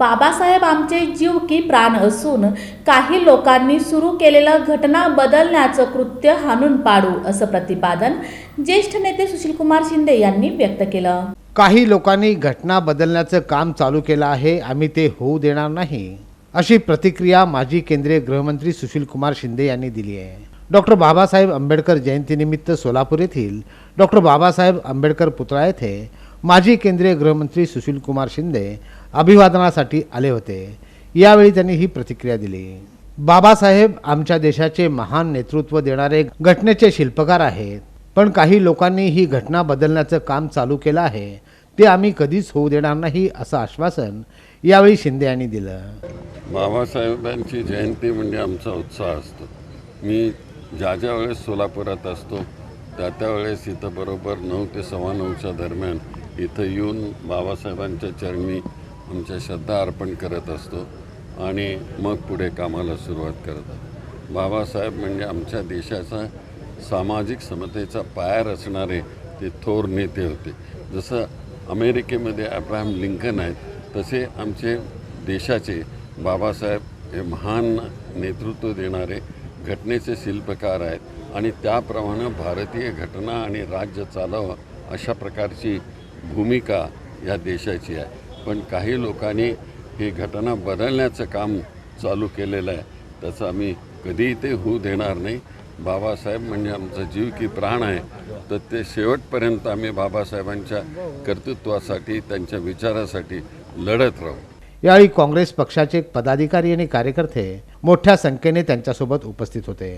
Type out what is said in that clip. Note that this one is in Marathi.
बाबासाहेब आमचे जीव की प्राण असून काही लोकांनी सुरू केलेलं घटना बदलण्याचं कृत्य हाणून पाडू असं प्रतिपादन ज्येष्ठ नेते सुशीलकुमार शिंदे यांनी व्यक्त केलं. काही लोकांनी घटना बदलण्याचं काम चालू केलं आहे आम्ही ते होऊ देणार नाही अशी प्रतिक्रिया माजी केंद्रीय गृहमंत्री सुशीलकुमार शिंदे यांनी दिली आहे. डॉक्टर बाबासाहेब आंबेडकर जयंतीनिमित्त सोलापूर येथील डॉक्टर बाबासाहेब आंबेडकर पुतळा येथे माजी केंद्रीय गृहमंत्री सुशीलकुमार शिंदे अभिवादनासाठी आले होते. यावेळी त्यांनी ही प्रतिक्रिया दिली. बाबासाहेब आमच्या देशाचे महान नेतृत्व देणारे घटनेचे शिल्पकार आहेत. पण काही लोकांनी ही घटना बदलण्याचं काम चालू केलं आहे. ते आम्ही कधीच होऊ देणार नाही असं आश्वासन यावेळी शिंदे यांनी दिलं. बाबासाहेबांची जयंती म्हणजे आमचा उत्साह असतो. मी ज्या ज्या वेळेस सोलापुरात असतो त्या त्यावेळेस इथं बरोबर नऊ ते सव्वा नऊच्या दरम्यान इथं येऊन बाबासाहेबांच्या चरणी आमच्या श्रद्धा अर्पण करत असतो आणि मग पुढे कामाला सुरुवात करतो बाबासाहेब म्हणजे आमच्या देशाचा सामाजिक समतेचा पाया रचणारे ते थोर नेते होते. जसं अमेरिकेमध्ये अब्राहम लिंकन आहेत तसे आमचे देशाचे बाबासाहेब हे महान नेतृत्व देणारे घटनेचे शिल्पकार आहेत आणि त्याप्रमाणे भारतीय घटना आणि राज्य चालावं अशा प्रकारची भूमिका या देशाची आहे. पण काही लोकांनी ही घटना बदलण्याचं काम चालू केलेलं आहे. त्याचं आम्ही कधीही ते होऊ देणार नाही. बाबासाहेब म्हणजे आमचा जीव की प्राण आहे. तर ते शेवटपर्यंत आम्ही बाबासाहेबांच्या कर्तृत्वासाठी त्यांच्या विचारासाठी लढत राहू. यावेळी काँग्रेस पक्षाचे पदाधिकारी आणि कार्यकर्ते मोठ्या संख्येने त्यांच्यासोबत उपस्थित होते.